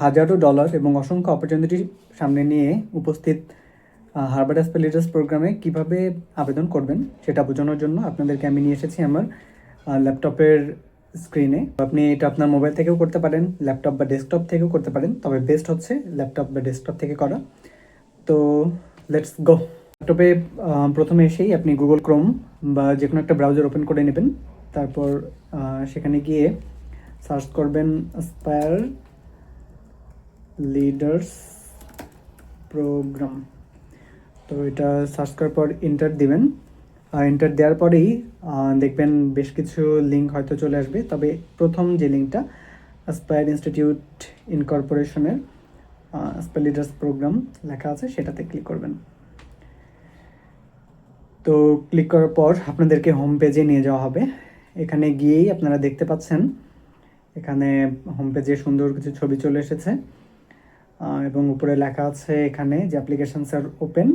হাজারো ডলার এবং অসংখ্য অপরচুনিটি সামনে নিয়ে উপস্থিত হার্বার্ট অ্যাসপেলিটাস প্রোগ্রামে কীভাবে আবেদন করবেন সেটা বোঝানোর জন্য আপনাদেরকে আমি নিয়ে এসেছি আমার ল্যাপটপের স্ক্রিনে আপনি এটা আপনার মোবাইল থেকেও করতে পারেন ল্যাপটপ বা ডেস্কটপ থেকেও করতে পারেন, তবে বেস্ট হচ্ছে ল্যাপটপ বা ডেস্কটপ থেকে করা। তো লেটস গো ল্যাপটপে প্রথমে এসেই আপনি গুগল ক্রোম বা যে কোনো একটা ব্রাউজার ওপেন করে নেবেন। তারপর সেখানে গিয়ে সার্চ করবেন স্পায়ার লিডার্স প্রোগ্রাম তো এটা সার্চ করার পর ইন্টার দিবেন। ইন্টার দেওয়ার পরেই দেখবেন বেশ কিছু লিঙ্ক হয়তো চলে আসবে। তবে প্রথম যে লিঙ্কটা অ্যাসপায়ার ইনস্টিটিউট ইনকর্পোরেশনের অ্যাসপায়ার লিডার্স প্রোগ্রাম লেখা আছে, সেটাতে ক্লিক করবেন। তো ক্লিক করার পর আপনাদেরকে হোম পেজে নিয়ে যাওয়া হবে। এখানে গিয়েই আপনারা দেখতে পাচ্ছেন, এখানে হোম পেজে সুন্দর কিছু ছবি চলে এসেছে। এবং উপরে লেখা আছে এখানে যে অ্যাপ্লিকেশনস আর ওপেন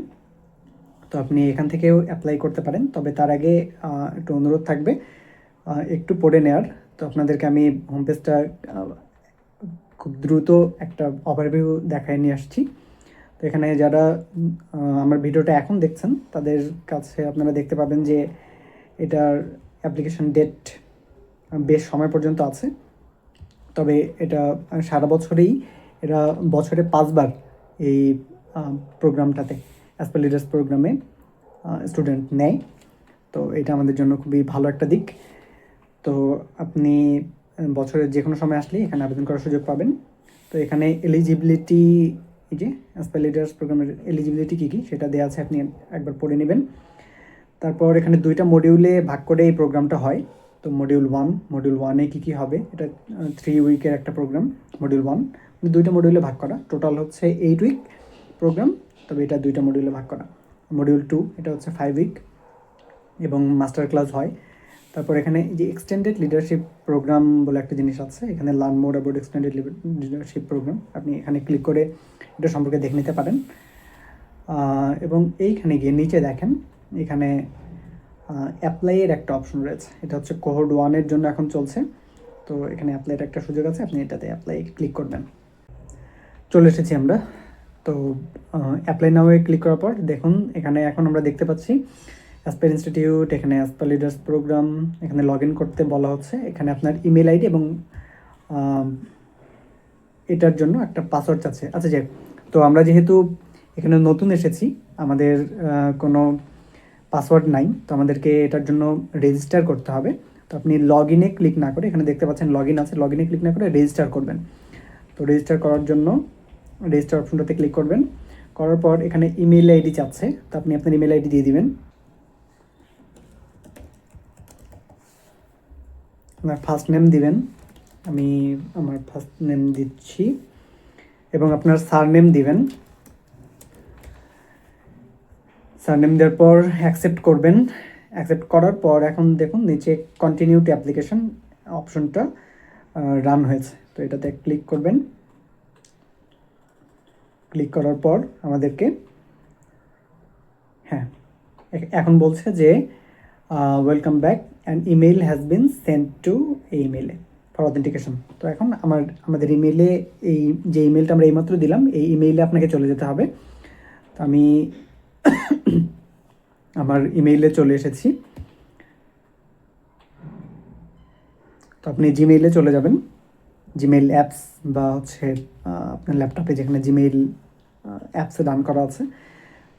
তো আপনি এখান থেকেও অ্যাপ্লাই করতে পারেন। তবে তার আগে একটু অনুরোধ থাকবে একটু পড়ে নেওয়ার তো আপনাদেরকে আমি হোম পেজটা খুব দ্রুত একটা ওভারভিউ দেখায় নিয়ে আসছি। তো এখানে যারা আমার ভিডিওটা এখন দেখছেন, তাদের কাছে আপনারা দেখতে পাবেন যে এটার অ্যাপ্লিকেশন ডেট বেশ সময় পর্যন্ত আছে। তবে এটা সারা বছরেই এরা বছরে পাঁচবার এই প্রোগ্রামটাতে অ্যাসপার লিডার্স প্রোগ্রামে স্টুডেন্ট নেয়। তো এটা আমাদের জন্য খুবই ভালো একটা দিক। তো আপনি বছরের যে কোনো সময় আসলেই এখানে আবেদন করার সুযোগ পাবেন। তো এখানে এলিজিবিলিটি এই যে অ্যাসপার লিডার্স প্রোগ্রামের এলিজিবিলিটি কী কী, সেটা দেওয়া আছে, আপনি একবার পড়ে নেবেন। তারপর এখানে দুইটা মডিউলে ভাগ করে এই প্রোগ্রামটা হয়। তো মডিউল ওয়ান মডিউল ওয়ানে কী কী হবে? এটা থ্রি উইকের একটা প্রোগ্রাম মডিউল ওয়ান দুইটা মডিউলে ভাগ করা। টোটাল হচ্ছে এইট উইক প্রোগ্রাম তবে এটা দুইটা মডিউলে ভাগ করা। মডিউল টু এটা হচ্ছে ফাইভ উইক এবং মাস্টার ক্লাস হয়। তারপর এখানে যে এক্সটেন্ডেড লিডারশিপ প্রোগ্রাম বলে একটা জিনিস আছে, এখানে learn more about extended leadership program আপনি এখানে ক্লিক করে এটা সম্পর্কে দেখে নিতে পারেন। এবং এইখানে গিয়ে নিচে দেখেন, এখানে অ্যাপ্লাইয়ের একটা অপশন রয়েছে। এটা হচ্ছে কোহড ওয়ানের জন্য এখন চলছে। তো এখানে অ্যাপ্লাইয়ের একটা সুযোগ আছে, আপনি এটাতে অ্যাপ্লাই ক্লিক করবেন। চলে এসেছি আমরা। তো অ্যাপ্লাই নামে ক্লিক করার পর দেখুন, এখানে এখন আমরা দেখতে পাচ্ছি অ্যাসপার ইনস্টিটিউট এখানে অ্যাসপার লিডার্স প্রোগ্রাম এখানে লগ ইন করতে বলা হচ্ছে। এখানে আপনার ইমেল আইডি এবং এটার জন্য একটা পাসওয়ার্ড আছে। আচ্ছা যাক তো আমরা যেহেতু এখানে নতুন এসেছি, আমাদের কোনো পাসওয়ার্ড নাই, তো আমাদেরকে এটার জন্য রেজিস্টার করতে হবে। তো আপনি লগ ক্লিক না করে, এখানে দেখতে পাচ্ছেন লগ ইন আছে লগ ক্লিক না করে রেজিস্টার করবেন। তো রেজিস্টার করার জন্য রেজিস্টার অপশনটাতে ক্লিক করবেন। করার পর এখানে ইমেল আইডি চাচ্ছে, তো আপনি আপনার ইমেল আইডি দিয়ে দিবেন। আপনার ফার্স্ট নেম দিবেন। আমি আমার ফার্স্ট নেম দিচ্ছি। এবং আপনার সার নেম দিবেন। সারনেম দেওয়ার পর অ্যাকসেপ্ট করবেন। অ্যাকসেপ্ট করার পর এখন দেখুন, নিচে কন্টিনিউ টু অ্যাপ্লিকেশন অপশনটা রান হয়েছে। তো এটাতে ক্লিক করবেন। ক্লিক করার পর আমাদেরকে হ্যাঁ এখন বলছে যে welcome back and email has been send to এই ইমেলে ফর অথেন্টিকেশন তো এখন আমার, আমাদের ইমেলে এই, যে ইমেলটা আমরা এইমাত্র দিলাম, এই ইমেইলে আপনাকে চলে যেতে হবে। তো আমি আমার ইমেইলে চলে এসেছি। তো আপনি জিমেইলে চলে যাবেন। জিমেইল অ্যাপস বা হচ্ছে আপনার ল্যাপটপে যেখানে জিমেইল অ্যাপসে রান করা আছে।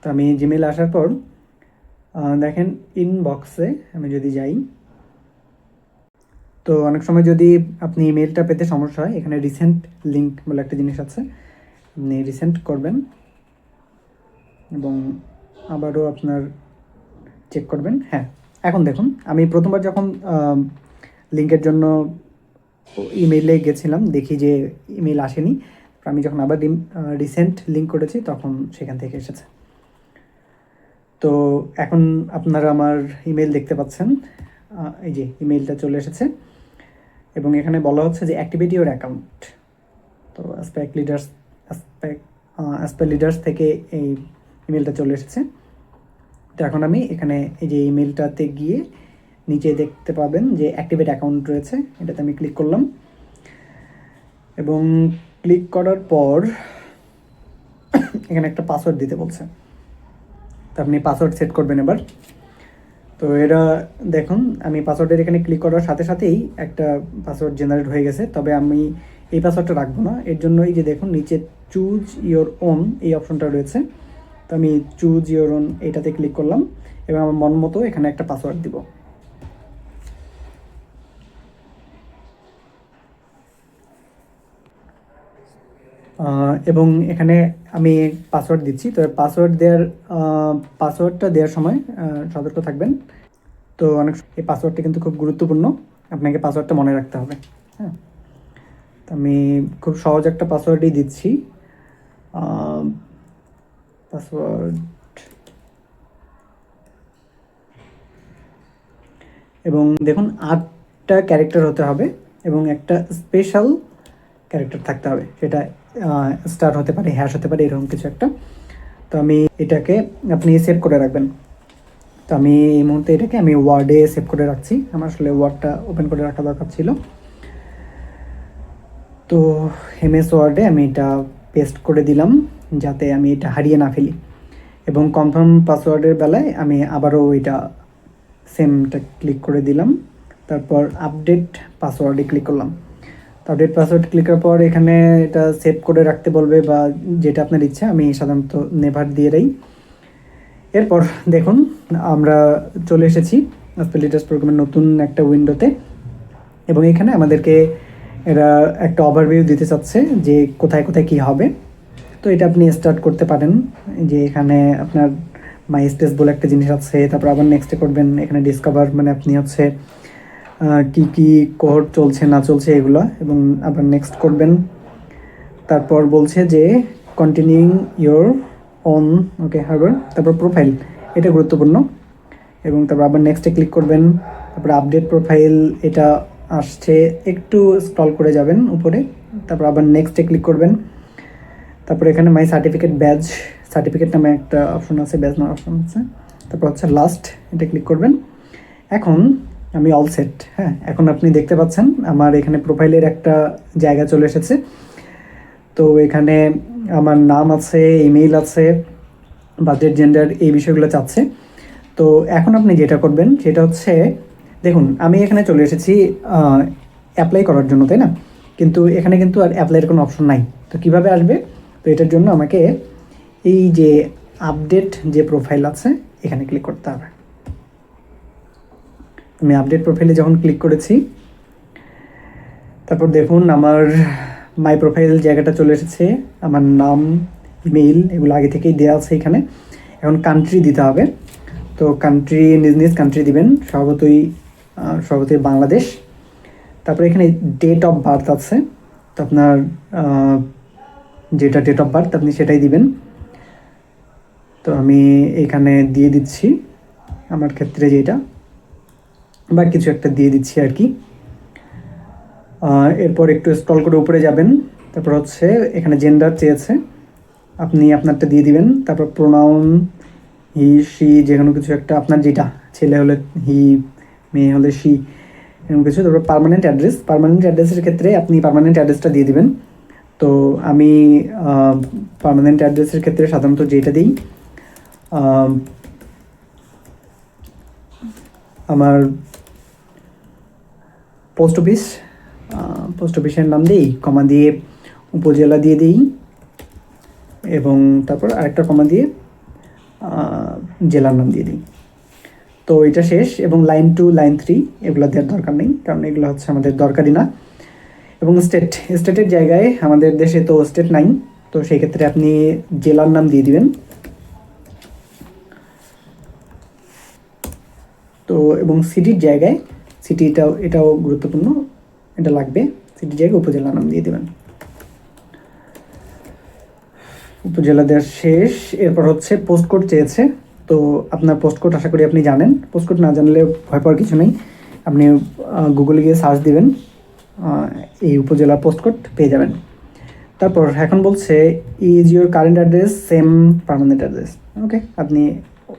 তো আমি জিমেইল আসার পর দেখেন ইনবক্সে আমি যদি যাই, তো অনেক সময় যদি আপনি ইমেলটা পেতে সমস্যা হয়, এখানে রিসেন্ট লিঙ্ক বলে একটা জিনিস আছে, আপনি রিসেন্ট করবেন এবং আবারও আপনার চেক করবেন। হ্যাঁ এখন দেখুন, আমি প্রথমবার যখন লিঙ্কের জন্য ইমেইলে গেছিলাম, দেখি যে ইমেল আসেনি আমি যখন আবার রিসেন্ট লিঙ্ক করেছি, তখন সেখান থেকে এসেছে। তো এখন আপনারা আমার ইমেল দেখতে পাচ্ছেন। এই যে ইমেলটা চলে এসেছে। এবং এখানে বলা হচ্ছে যে অ্যাক্টিভিটি ওর অ্যাকাউন্ট তো অ্যাসপ্যাক লিডার্স অ্যাসপ্যাক অ্যাসপ্যাক লিডার্স থেকে এই ইমেলটা চলে এসেছে। তো এখন আমি এখানে এই যে ইমেলটাতে গিয়ে নিচে দেখতে পাবেন যে অ্যাক্টিভেট অ্যাকাউন্ট রয়েছে। এটাতে আমি ক্লিক করলাম। এবং ক্লিক করার পর এখানে একটা পাসওয়ার্ড দিতে বলছে। তো আপনি পাসওয়ার্ড সেট করবেন এবার। তো এটা দেখুন, আমি পাসওয়ার্ডের এখানে ক্লিক করার সাথে সাথেই একটা পাসওয়ার্ড জেনারেট হয়ে গেছে। তবে আমি এই পাসওয়ার্ডটা রাখব না। এর জন্য এই যে দেখুন, নিচে চুজ ইওর ওন এই অপশনটা রয়েছে। তো আমি চুজ ইওর ওন এইটাতে ক্লিক করলাম। এবং আমার মন মতো এখানে একটা পাসওয়ার্ড দিব। এবং এখানে আমি পাসওয়ার্ড দিচ্ছি। তো পাসওয়ার্ড দেওয়ার পাসওয়ার্ডটা দেওয়ার সময় সতর্ক থাকবেন। তো অনেক এই পাসওয়ার্ডটা কিন্তু খুব গুরুত্বপূর্ণ। আপনাকে পাসওয়ার্ডটা মনে রাখতে হবে। হ্যাঁ। তো আমি খুব সহজ একটা পাসওয়ার্ডই দিচ্ছি। পাসওয়ার্ড এবং দেখুন, আটটা ক্যারেক্টার হতে হবে এবং একটা স্পেশাল ক্যারেক্টার থাকতে হবে। সেটা স্টার হতে পারে হ্যাশ হতে পারে, এরকম কিছু একটা। তো আমি এটাকে আপনি সেভ করে রাখবেন। তো আমি এই মুহূর্তে এটাকে আমি ওয়ার্ডে সেভ করে রাখছি। আমার আসলে ওয়ার্ডটা ওপেন করে রাখা দরকার ছিল। তো এমএস ওয়ার্ডে আমি এটা পেস্ট করে দিলাম, যাতে আমি এটা হারিয়ে না ফেলি। এবং কনফার্ম পাসওয়ার্ডের বেলায় আমি আবারও এটা সেমটা ক্লিক করে দিলাম। তারপর আপডেট পাসওয়ার্ডে ক্লিক করলাম। আপডেট পাসওয়ার্ড ক্লিক করার পর এখানে এটা সেভ করে রাখতে বলবে বা যেটা আপনার ইচ্ছা, আমি সাধারণত নেভার দিয়ে দেই। এরপর দেখুন, আমরা চলে এসেছি স্পেলিটাস প্রোগ্রামের নতুন একটা উইন্ডোতে এবং এখানে আমাদেরকে এরা একটা ওভারভিউ দিতে চাচ্ছে যে কোথায় কোথায় কী হবে। তো এটা আপনি স্টার্ট করতে পারেন, যে এখানে আপনার মাই স্পেস বলে একটা জিনিস আছে, তারপর আবার নেক্সটে করবেন, এখানে ডিসকভার মানে আপনি হচ্ছে কি কি কোহর চলছে, না চলছে এগুলো, এবং আবার নেক্সট করবেন। তারপর বলছে যে continuing your on okay harbour তারপর প্রোফাইল এটা গুরুত্বপূর্ণ। এবং তারপর আবার নেক্সটে ক্লিক করবেন, তারপর আপডেট প্রোফাইল এটা আসছে, একটু স্ক্রল করে যাবেন উপরে, তারপর আবার নেক্সটে ক্লিক করবেন। তারপর এখানে মাই সার্টিফিকেট ব্যাজ সার্টিফিকেট নামে একটা অপশন আছে ব্যাজ নামে অপশন আছে। তারপর হচ্ছে লাস্ট এটা ক্লিক করবেন। এখন আমি অল সেট হ্যাঁ? এখন আপনি দেখতে পাচ্ছেন, আমার এখানে প্রোফাইলের একটা জায়গা চলে এসেছে। তো এখানে আমার নাম আছে ইমেইল আছে বাজেট জেন্ডার এই বিষয়গুলো চাচ্ছে। তো এখন আপনি যেটা করবেন, সেটা হচ্ছে, দেখুন, আমি এখানে চলে এসেছি অ্যাপ্লাই করার জন্য, তাই না? কিন্তু এখানে কিন্তু আর অ্যাপ্লাইয়ের কোনো অপশন নাই। তো কীভাবে আসবে? তো এটার জন্য আমাকে এই যে আপডেট যে প্রোফাইল আছে, এখানে ক্লিক করতে হবে। আমি আপডেট প্রোফাইলে যখন ক্লিক করেছি, তারপর দেখুন আমার মাই প্রোফাইল জায়গাটা চলে এসেছে, আমার নাম ইমেইল এগুলো আগে থেকেই দেওয়া আছে এখানে। এখন কান্ট্রি দিতে হবে। তো কান্ট্রি নিজ নিজ কান্ট্রি দিবেন স্বভাবতই স্বভাবতই বাংলাদেশ। তারপরে এখানে ডেট অফ বার্থ আছে। তো আপনার যেটা ডেট অফ বার্থ আপনি সেটাই দিবেন। তো আমি এখানে দিয়ে দিচ্ছি, আমার ক্ষেত্রে যেটা। বা কিছু একটা দিয়ে দিচ্ছি আর কি। এরপর একটু স্ক্রল করে উপরে যাবেন। তারপর হচ্ছে এখানে জেন্ডার চেয়েছে। আপনি আপনারটা দিয়ে দিবেন। তারপর প্রোনাউন হি সি যে কোনো কিছু একটা, আপনার যেটা। ছেলে হলে হি মেয়ে হলে সি এরকম কিছু। তারপর পারমানেন্ট অ্যাড্রেস পারমানেন্ট অ্যাড্রেসের ক্ষেত্রে আপনি পার্মানেন্ট অ্যাড্রেসটা দিয়ে দিবেন। তো আমি পার্মানেন্ট অ্যাড্রেসের ক্ষেত্রে সাধারণত যেটা দিই আমার পোস্ট অফিস পোস্ট অফিসের নাম দিই কমা দিয়ে উপজেলা দিয়ে দিই। এবং তারপর আরেকটা কমা দিয়ে জেলার নাম দিয়ে দিই। তো এটা শেষ এবং লাইন টু, লাইন থ্রি এগুলো দেওয়ার দরকার নেই, কারণ এগুলো হচ্ছে আমাদের দরকারি না। এবং স্টেট, স্টেটের জায়গায় আমাদের দেশে তো স্টেট নাই, তো সেই ক্ষেত্রে আপনি জেলার নাম দিয়ে দিবেন। তো এবং সিটির জায়গায় সিটিটাও এটাও গুরুত্বপূর্ণ। এটা লাগবে। সিটি জায়গায় উপজেলা নাম দিয়ে দেবেন। উপজেলা দেওয়ার শেষ। এরপর হচ্ছে পোস্ট কোড চেয়েছে। তো আপনার পোস্ট কোড আশা করি আপনি জানেন। পোস্ট কোড না জানলে ভয় পাওয়ার কিছু নেই। আপনি গুগলে গিয়ে সার্চ দিবেন। এই উপজেলার পোস্ট কোড পেয়ে যাবেন। তারপর এখন বলছে is your current address same permanent address okay আপনি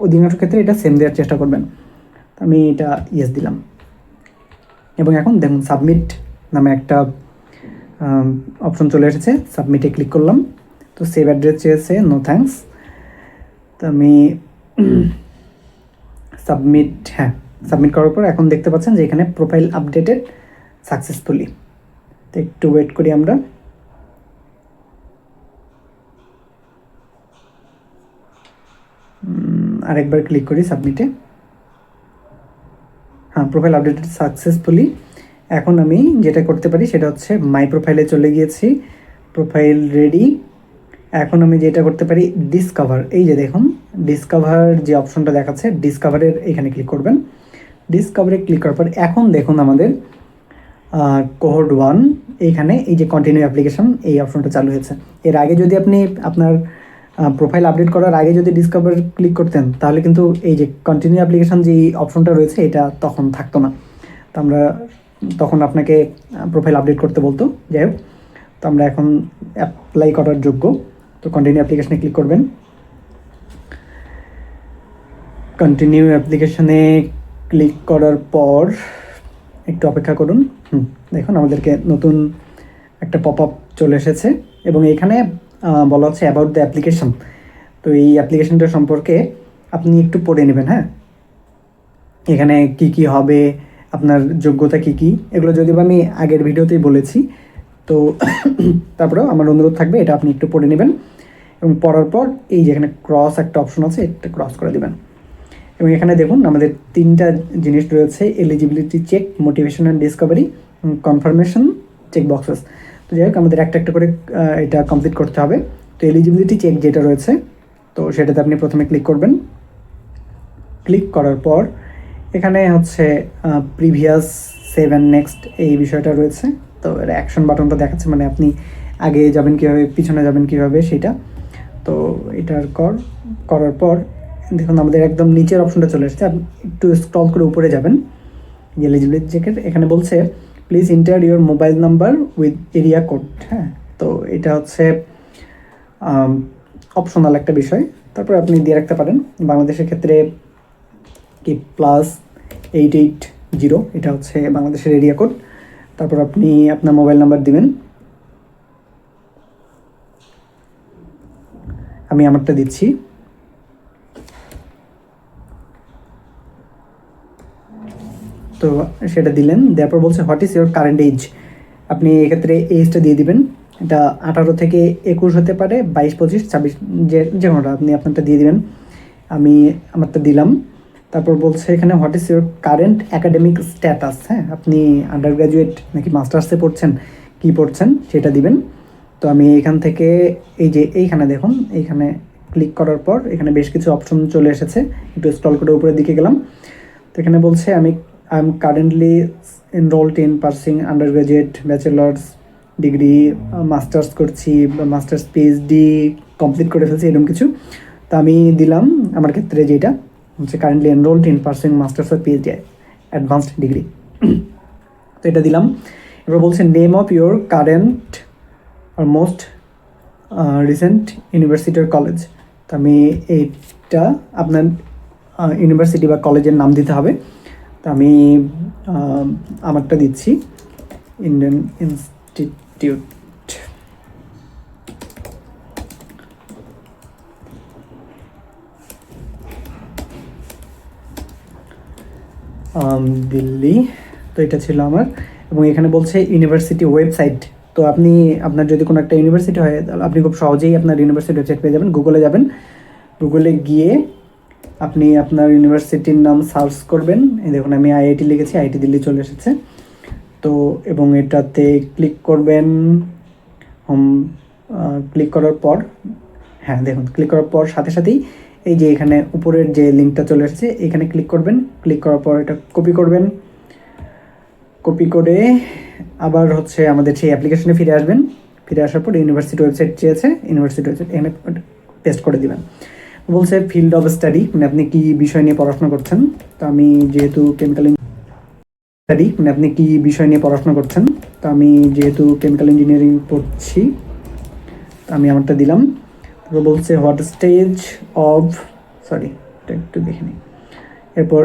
অধিকাংশ ক্ষেত্রে এটা সেম দেওয়ার চেষ্টা করবেন। আমি এটা ইয়েস দিলাম। এবং এখন দেখুন সাবমিট নামে একটা অপশন চলে এসেছে। সাবমিটে ক্লিক করলাম। তো সেভ অ্যাড্রেস চেয়েছে নো থ্যাঙ্কস তো আমি সাবমিট হ্যাঁ সাবমিট করার পর এখন দেখতে পাচ্ছেন যে এখানে প্রোফাইল আপডেটেড সাকসেসফুলি তো একটু ওয়েট করি আমরা। আরেকবার ক্লিক করি সাবমিটে প্রোফাইল আপডেটেড সাকসেসফুলি এখন আমি যেটা করতে পারি সেটা হচ্ছে মাই প্রোফাইলে চলে গিয়েছি প্রোফাইল রেডি এখন আমি যেটা করতে পারি ডিসকাভার এই যে দেখুন ডিসকাভার যে অপশনটা দেখাচ্ছে ডিসকাভারের এখানে ক্লিক করবেন। ডিসকাভারে ক্লিক করার পর এখন দেখুন আমাদের কোহর্ড ওয়ান এইখানে এই যে কন্টিনিউ অ্যাপ্লিকেশন এই অপশনটা চালু হয়েছে। এর আগে যদি আপনি আপনার প্রোফাইল আপডেট করার আগে যদি ডিসকভার ক্লিক করতেন, তাহলে কিন্তু এই যে কন্টিনিউ অ্যাপ্লিকেশন যে অপশনটা রয়েছে, এটা তখন থাকতো না। তো আমরা তখন আপনাকে প্রোফাইল আপডেট করতে বলতো। যাই হোক, তো আমরা এখন অ্যাপ্লাই করার যোগ্য। তো কন্টিনিউ অ্যাপ্লিকেশনে ক্লিক করবেন। কন্টিনিউ অ্যাপ্লিকেশনে ক্লিক করার পর একটু অপেক্ষা করুন। হুম, দেখুন, আমাদেরকে নতুন একটা পপ আপ চলে এসেছে। এবং এখানে বলা হচ্ছে অ্যাবাউট দ্য অ্যাপ্লিকেশন তো এই অ্যাপ্লিকেশনটা সম্পর্কে আপনি একটু পড়ে নেবেন হ্যাঁ? এখানে কি কি হবে, আপনার যোগ্যতা কি কি, এগুলো যদিও বা আমি আগের ভিডিওতেই বলেছি, তো তারপরেও আমার অনুরোধ থাকবে, এটা আপনি একটু পড়ে নেবেন। এবং পড়ার পর এই যেখানে ক্রস একটা অপশন আছে, এটা ক্রস করে দেবেন। এবং এখানে দেখুন, আমাদের তিনটা জিনিস রয়েছে eligibility check motivation and discovery confirmation check boxes তো যাই হোক, আমাদের একটা একটা করে এটা কমপ্লিট করতে হবে। তো এলিজিবিলিটি চেক যেটা রয়েছে, তো সেটাতে আপনি প্রথমে ক্লিক করবেন। ক্লিক করার পর এখানে হচ্ছে প্রিভিয়াস সেভেন নেক্সট এই বিষয়টা রয়েছে। তো এর অ্যাকশন বাটনটা দেখাচ্ছে মানে আপনি আগে যাবেন কীভাবে, পিছনে যাবেন কীভাবে সেটা। তো এটার কর, করার পর দেখুন, আমাদের একদম নিচের অপশনটা চলে এসেছে। আপনি একটু স্ক্রল করে উপরে যাবেন। এলিজিবিলিটি চেকের এখানে বলছে please enter your mobile number with area code হ্যাঁ? তো এটা হচ্ছে অপশনাল একটা বিষয়। তারপর আপনি দিয়ে রাখতে পারেন। বাংলাদেশের ক্ষেত্রে কি প্লাস এইট এইট জিরো এটা হচ্ছে বাংলাদেশের এরিয়া কোড তারপর আপনি আপনার মোবাইল নাম্বার দিবেন। আমি আমারটা দিচ্ছি। তো সেটা দিলেন, দেওয়ার পর বলছে what is your current age আপনি এক্ষেত্রে এজটা দিয়ে দিবেন। এটা আঠারো থেকে একুশ হতে পারে, বাইশ, পঁচিশ, ছাব্বিশ, যে যে কোনোটা আপনি আপনারটা দিয়ে দিবেন। আমি আমারটা দিলাম। তারপর বলছে এখানে what is your current academic status হ্যাঁ আপনি আন্ডার গ্র্যাজুয়েট নাকি মাস্টার্সে পড়ছেন, কি পড়ছেন, সেটা দিবেন। তো আমি এখান থেকে, এই যে এইখানে দেখুন, এইখানে ক্লিক করার পর এখানে বেশ কিছু অপশন চলে এসেছে। একটু স্ক্রল করে উপরের দিকে গেলাম। তো এখানে বলছে, আমি currently enrolled in pursuing under graduate bachelor's degree master's করছি মাস্টার্স পিএইচডি কমপ্লিট করে ফেলছি, এরকম কিছু। তো আমি দিলাম আমার ক্ষেত্রে যেটা, হচ্ছে currently enrolled in pursuing master's of PhD advanced degree তো এটা দিলাম। এবার বলছে name of your current or most recent university college তো আমি এইটা আপনার ইউনিভার্সিটি বা কলেজের নাম দিতে হবে। আমি আমারটা দিচ্ছি ইন্ডিয়ান ইনস্টিটিউট দিল্লি, তো এটা ছিল আমার। এবং এখানে বলছে ইউনিভার্সিটি ওয়েবসাইট তো আপনি, আপনার যদি কোনো একটা ইউনিভার্সিটি হয় আপনি খুব সহজেই আপনার ইউনিভার্সিটি ওয়েবসাইট পেয়ে যাবেন। গুগলে যাবেন। গুগলে গিয়ে আপনি আপনার ইউনিভার্সিটির নাম সার্চ করবেন। এই দেখুন, আমি আইআইটি লিখেছি, আইআইটি দিল্লি চলে এসেছে। তো, এবং এটাতে ক্লিক করবেন হোম ক্লিক করার পর হ্যাঁ দেখুন, ক্লিক করার পর সাথে সাথেই এই যে এখানে উপরের যে লিঙ্কটা চলে এসেছে, এখানে ক্লিক করবেন। ক্লিক করার পর এটা কপি করবেন। কপি করে আবার হচ্ছে আমাদের সেই অ্যাপ্লিকেশনে ফিরে আসবেন। ফিরে আসার পর ইউনিভার্সিটি ওয়েবসাইট চেয়েছে ইউনিভার্সিটি ওয়েবসাইট এখানে পেস্ট করে দিবেন। বলছে ফিল্ড অফ স্টাডি মানে আপনি কি বিষয় নিয়ে পড়াশোনা করছেন? তো আমি যেহেতু কেমিক্যাল স্টাডি মানে আপনি কি বিষয় নিয়ে পড়াশোনা করছেন? তো আমি যেহেতু কেমিক্যাল ইঞ্জিনিয়ারিং পড়ছি আমি আমারটা দিলাম। তারপর বলছে হোয়াট স্টেজ অফ সরি একটু দেখে নিই। এরপর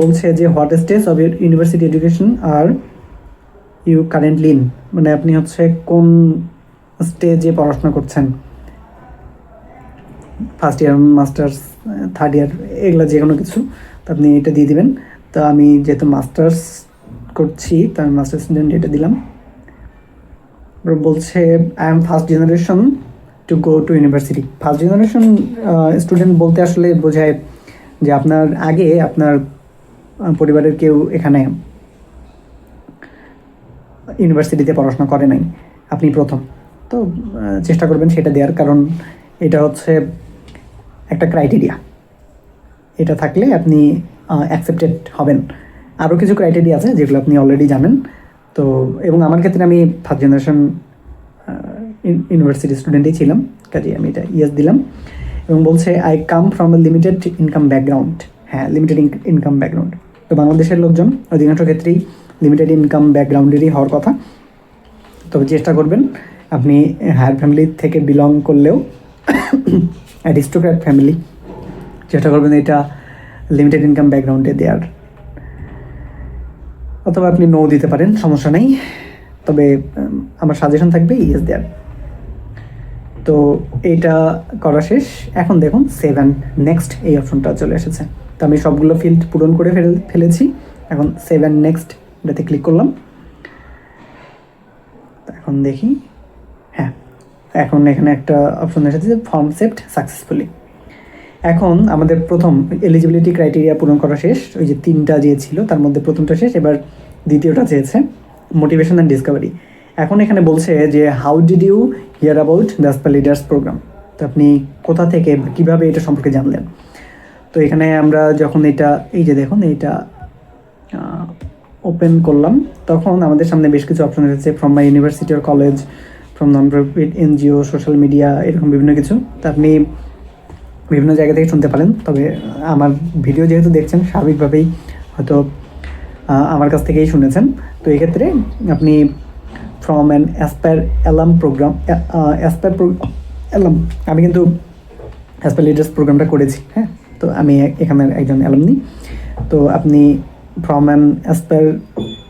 বলছে যে what stage of university education are you currently in মানে আপনি হচ্ছে কোন স্টেজে পড়াশোনা করছেন? First year master's third year এগুলো যে কোনো কিছু, তো আপনি এটা দিয়ে দিবেন। তো আমি যেহেতু মাস্টার্স করছি, তো আমি মাস্টার স্টুডেন্ট এটা দিলাম। বলছে I am first generation to go to university first generation student বলতে আসলে বোঝায় যে আপনার আগে আপনার পরিবারের কেউ এখানে ইউনিভার্সিটিতে পড়াশোনা করে নাই। আপনি প্রথম। তো চেষ্টা করবেন সেটা দেওয়ার কারণ এটা হচ্ছে একটা ক্রাইটেরিয়া এটা থাকলে আপনি অ্যাকসেপ্টেড হবেন। আরও কিছু ক্রাইটেরিয়া আছে যেগুলো আপনি অলরেডি জানেন। তো, এবং আমার ক্ষেত্রে আমি ফার্স্ট জেনারেশন ইউনিভার্সিটি স্টুডেন্টই ছিলাম। কাজে আমি এটা ইয়েস দিলাম। এবং বলছে I come from a limited income background হ্যাঁ লিমিটেড ইনকাম ব্যাকগ্রাউন্ড তো বাংলাদেশের লোকজন অধিকাংশ ক্ষেত্রেই লিমিটেড ইনকাম ব্যাকগ্রাউন্ডেরই হওয়ার কথা। তবে চেষ্টা করবেন, আপনি হায়ার ফ্যামিলি থেকে বিলং করলেও অ্যারিস্টোক্র্যাট ফ্যামিলি চেষ্টা করবেন এটা লিমিটেড ইনকাম ব্যাকগ্রাউন্ডে দেওয়ার অথবা আপনি নো দিতে পারেন, সমস্যা নেই। তবে আমার সাজেশন থাকবে ইয়েস দেয়ার। তো এইটা করা শেষ। এখন দেখুন সেভ অ্যান্ড নেক্সট এই অপশনটা চলে এসেছে। তো আমি সবগুলো ফিল্ড পূরণ করে ফেলে- ফেলেছি। এখন সেভ অ্যান্ড নেক্সট এটাতে ক্লিক করলাম। এখন দেখি। এখন এখানে একটা অপশন এসেছে যে ফর্ম সেভড সাকসেসফুলি এখন আমাদের প্রথম এলিজিবিলিটি ক্রাইটেরিয়া পূরণ করা শেষ, ওই যে তিনটা যে ছিল তার মধ্যে প্রথমটা শেষ, এবার দ্বিতীয়টা চেয়েছে মোটিভেশন অ্যান্ড ডিসকভারি এখন এখানে বলছে যে how did you hear about the leaders program তো আপনি কোথা থেকে, কীভাবে এটা সম্পর্কে জানলেন? তো এখানে আমরা যখন এটা, এই যে দেখুন, এইটা ওপেন করলাম, তখন আমাদের সামনে বেশ কিছু অপশন এসেছে from my university or college from non profit NGO social media এরকম বিভিন্ন কিছু। তা আপনি বিভিন্ন জায়গা থেকে শুনতে পারেন। তবে আমার ভিডিও যেহেতু দেখছেন, স্বাভাবিকভাবেই হয়তো আমার কাছ থেকেই শুনেছেন। তো এক্ষেত্রে আপনি from an aspire alum program aspire alum আমি কিন্তু অ্যাসপায়ার লিডার্স প্রোগ্রামটা করেছি হ্যাঁ? তো আমি এখানের একজন অ্যালামনি তো আপনি from an aspire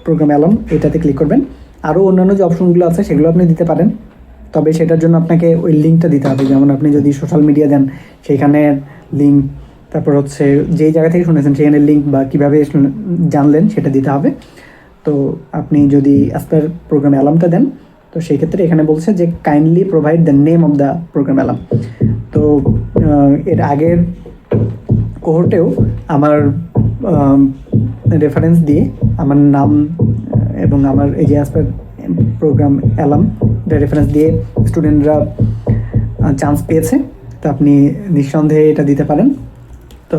program alum এটাতে ক্লিক করবেন। আরও অন্যান্য যে অপশনগুলো আছে সেগুলো আপনি দিতে পারেন। তবে সেটার জন্য আপনাকে ওই লিঙ্কটা দিতে হবে। যেমন আপনি যদি সোশ্যাল মিডিয়া দেন সেইখানে লিঙ্ক তারপর হচ্ছে যেই জায়গা থেকে শুনেছেন সেখানে লিঙ্ক বা কীভাবে জানলেন সেটা দিতে হবে। তো আপনি যদি অ্যাসপায়ার প্রোগ্রাম অ্যালামটা দেন, তো সেই ক্ষেত্রে এখানে বলছে যে kindly provide the name of the program alum তো এর আগের কোহর্টেও আমার রেফারেন্স দিয়ে আমার নাম এবং আমার এই যে অ্যাসপায়ার প্রোগ্রাম অ্যালাম এটা রেফারেন্স দিয়ে স্টুডেন্টরা চান্স পেয়েছে। তো আপনি নিঃসন্দেহে এটা দিতে পারেন। তো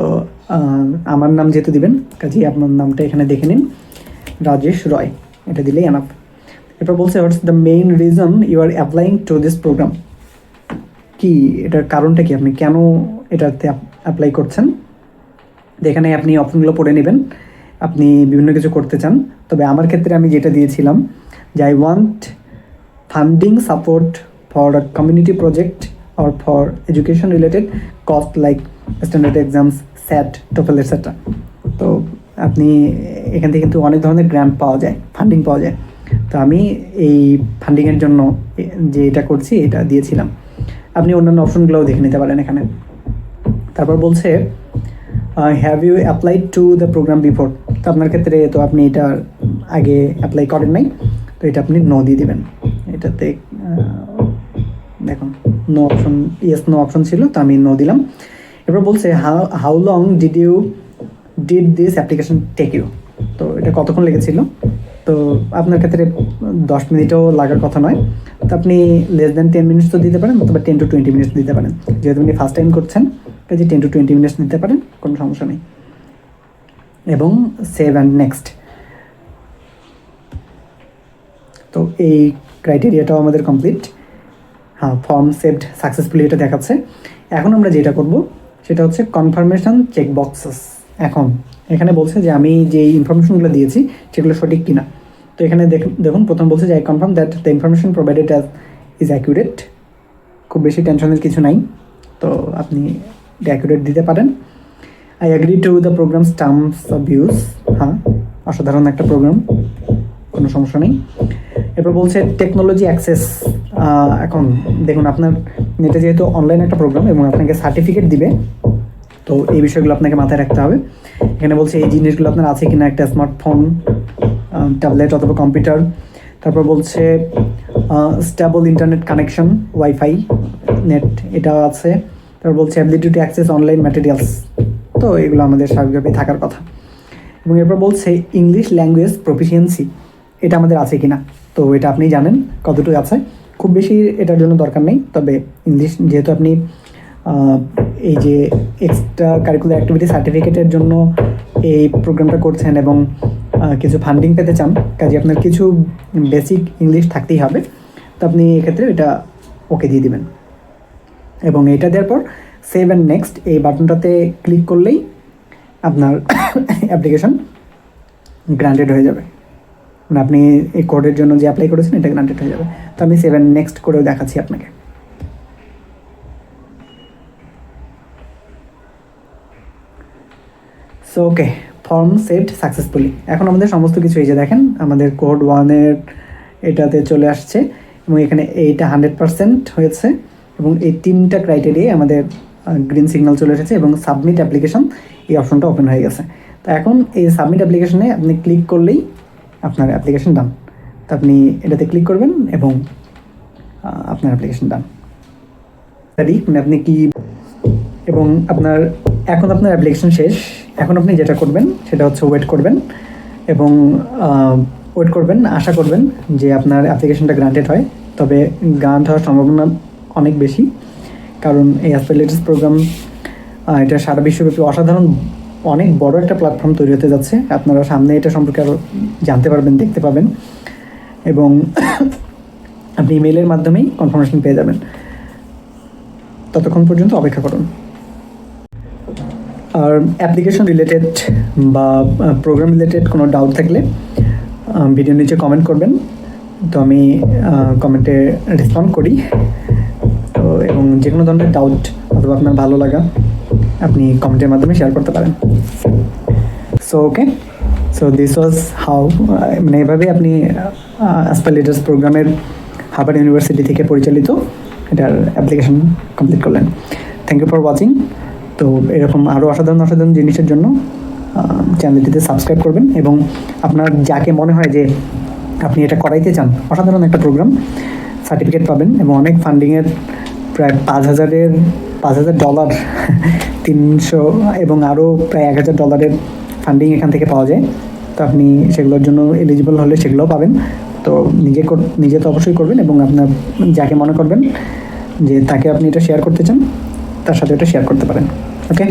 আমার নাম যেহেতু দিবেন, কাজেই আপনার নামটা এখানে দেখে নিন। রাজেশ রয়, এটা দিলেই এনাফ এরপর বলছে what's the main reason you are applying to this program কি, এটার কারণটা কি? আপনি কেন এটাতে অ্যাপ্লাই করছেন? তো এখানে আপনি অপশনগুলো পড়ে নেবেন। আপনি বিভিন্ন কিছু করতে চান। তবে আমার ক্ষেত্রে আমি যেটা দিয়েছিলাম যে I want funding support for community project or for education related cost like standard exams SAT TOEFL etcetera তো আপনি এখান থেকে কিন্তু অনেক ধরনের গ্র্যান্ট পাওয়া যায় ফান্ডিং পাওয়া যায়। তো আমি এই ফান্ডিংয়ের জন্য যে এটা করছি, এটা দিয়েছিলাম। আপনি অন্যান্য অপশনগুলোও দেখে নিতে পারেন এখানে। তারপর বলছে have you applied to the program before তো আপনার ক্ষেত্রে তো আপনি এটা আগে অ্যাপ্লাই করেন নাই, তো এটা আপনি নো দিয়ে দেবেন। এটাতে দেখুন no option yes no option ছিল, তো আমি নো দিলাম। এরপর বলছে how how long did you did this application take you তো এটা কতক্ষণ লেগেছিল? তো আপনার ক্ষেত্রে দশ মিনিটও লাগার কথা নয়। তো আপনি লেস দ্যান টেন মিনিটস তো দিতে পারেন, অথবা টেন টু টোয়েন্টি মিনিটস দিতে পারেন। যেহেতু আপনি ফার্স্ট টাইম করছেন কাজে টেন টু টোয়েন্টি মিনিটস দিতে পারেন, কোনো সমস্যা নেই। এবং সেভ অ্যান্ড নেক্সট তো এই ক্রাইটেরিয়াটাও আমাদের কমপ্লিট হ্যাঁ ফর্ম সেভড সাকসেসফুলি এটা দেখাচ্ছে। এখন আমরা যেটা করব, সেটা হচ্ছে কনফার্মেশন চেক বক্সেস এখন, এখানে বলছে যে আমি যে ইনফরমেশনগুলো দিয়েছি, সেগুলো সঠিক কিনা। তো এখানে দেখ- দেখুন, প্রথম বলছে যে I confirm that the information provided as is accurate খুব বেশি টেনশনের কিছু নাই। তো আপনি অ্যাকুরেট দিতে পারেন। I agree to the program terms of use হ্যাঁ অসাধারণ একটা প্রোগ্রাম কোনো সমস্যা নেই। এরপর বলছে টেকনোলজি অ্যাক্সেস এখন দেখুন আপনার এটা যেহেতু অনলাইন একটা প্রোগ্রাম এবং আপনাকে সার্টিফিকেট দিবে, তো এই বিষয়গুলো আপনাকে মাথায় রাখতে হবে। এখানে বলছে এই জিনিসগুলো আপনার আছে কিনা একটা স্মার্টফোন ট্যাবলেট অথবা কম্পিউটার তারপর বলছে stable internet connection wifi net এটা আছে। তারপর বলছে ability to access online materials তো এগুলো আমাদের স্বাভাবিকভাবে থাকার কথা। এবং এরপর বলছে ইংলিশ ল্যাঙ্গুয়েজ প্রফিসিয়েন্সি এটা আমাদের আছে কি না তো এটা আপনি জানেন কতটুকু আছে। খুব বেশি এটার জন্য দরকার নেই, তবে ইংলিশ যেহেতু আপনি এই যে এক্সট্রা কারিকুলার অ্যাক্টিভিটি সার্টিফিকেটের জন্য এই প্রোগ্রামটা করছেন এবং কিছু ফান্ডিং পেতে চান, কাজে আপনার কিছু বেসিক ইংলিশ থাকতেই হবে। তো আপনি এক্ষেত্রে এটা ওকে দিয়ে দিবেন। এবং এটা দেওয়ার পর সেভ অ্যান্ড নেক্সট এই বাটনটাতে ক্লিক করলেই আপনার অ্যাপ্লিকেশন গ্রান্টেড হয়ে যাবে। মানে আপনি এই কোডের জন্য যে অ্যাপ্লাই করেছেন, এটা গ্রান্টেড হয়ে যাবে। তো আমি সেভ অ্যান্ড নেক্সট করেও দেখাচ্ছি আপনাকে। So okay form set successfully এখন আমাদের সমস্ত কিছু এই যে দেখেন, আমাদের কোড ওয়ানের এটাতে চলে আসছে এবং এখানে এইটা হান্ড্রেড পারসেন্ট হয়েছে। এবং এই তিনটা ক্রাইটেরিয়ায় আমাদের গ্রিন সিগন্যাল চলে এসেছে এবং সাবমিট অ্যাপ্লিকেশন এই অপশনটা ওপেন হয়ে গেছে। তো এখন এই সাবমিট অ্যাপ্লিকেশনে আপনি ক্লিক করলেই আপনার অ্যাপ্লিকেশন ডান তো আপনি এটাতে ক্লিক করবেন এবং আপনার অ্যাপ্লিকেশন ডান রেডি মানে আপনি কি এবং আপনার, এখন আপনার অ্যাপ্লিকেশন শেষ। এখন আপনি যেটা করবেন সেটা হচ্ছে ওয়েট করবেন এবং ওয়েট করবেন, আশা করবেন যে আপনার অ্যাপ্লিকেশনটা গ্রান্টেড হয়। তবে গ্রান্ট হওয়ার সম্ভাবনা অনেক বেশি। কারণ এই অ্যাসপেলেটাস প্রোগ্রাম এটা সারা বিশ্বব্যাপী অসাধারণ, অনেক বড় একটা প্ল্যাটফর্ম তৈরি হতে যাচ্ছে। আপনারা সামনে এটা সম্পর্কে আরও জানতে পারবেন, দেখতে পাবেন। এবং আপনি ইমেলের মাধ্যমেই কনফার্মেশন পেয়ে যাবেন। ততক্ষণ পর্যন্ত অপেক্ষা করুন। আর অ্যাপ্লিকেশন রিলেটেড বা প্রোগ্রাম রিলেটেড কোনো ডাউট থাকলে ভিডিও নিচে কমেন্ট করবেন। তো আমি কমেন্টে রেসপন্ড করি। এবং যে কোনো ধরনের ডাউট অথবা আপনার ভালো লাগা, আপনি কমেন্টের মাধ্যমে শেয়ার করতে পারেন। So okay so this was how মানে এভাবে আপনি অ্যাসপালিটাস প্রোগ্রামের হার্ভার্ড ইউনিভার্সিটি থেকে পরিচালিত এটার অ্যাপ্লিকেশন কমপ্লিট করলেন। থ্যাংক ইউ ফর ওয়াচিং তো, এরকম আরও অসাধারণ অসাধারণ জিনিসের জন্য চ্যানেলটিতে সাবস্ক্রাইব করবেন এবং আপনার যাকে মনে হয় যে আপনি এটা করাইতে চান, অসাধারণ একটা প্রোগ্রাম সার্টিফিকেট পাবেন এবং অনেক ফান্ডিংয়ের প্রায় পাঁচ হাজারের, পাঁচ হাজার ডলার তিনশো এবং আরও প্রায় এক হাজার ডলারের ফান্ডিং এখান থেকে পাওয়া যায়। তো আপনি সেগুলোর জন্য এলিজিবল হলে সেগুলোও পাবেন। তো নিজে নিজে তো অবশ্যই করবেন এবং আপনার যাকে মনে করবেন যে তাকে আপনি এটা শেয়ার করতে চান, তার সাথে এটা শেয়ার করতে পারেন। ওকে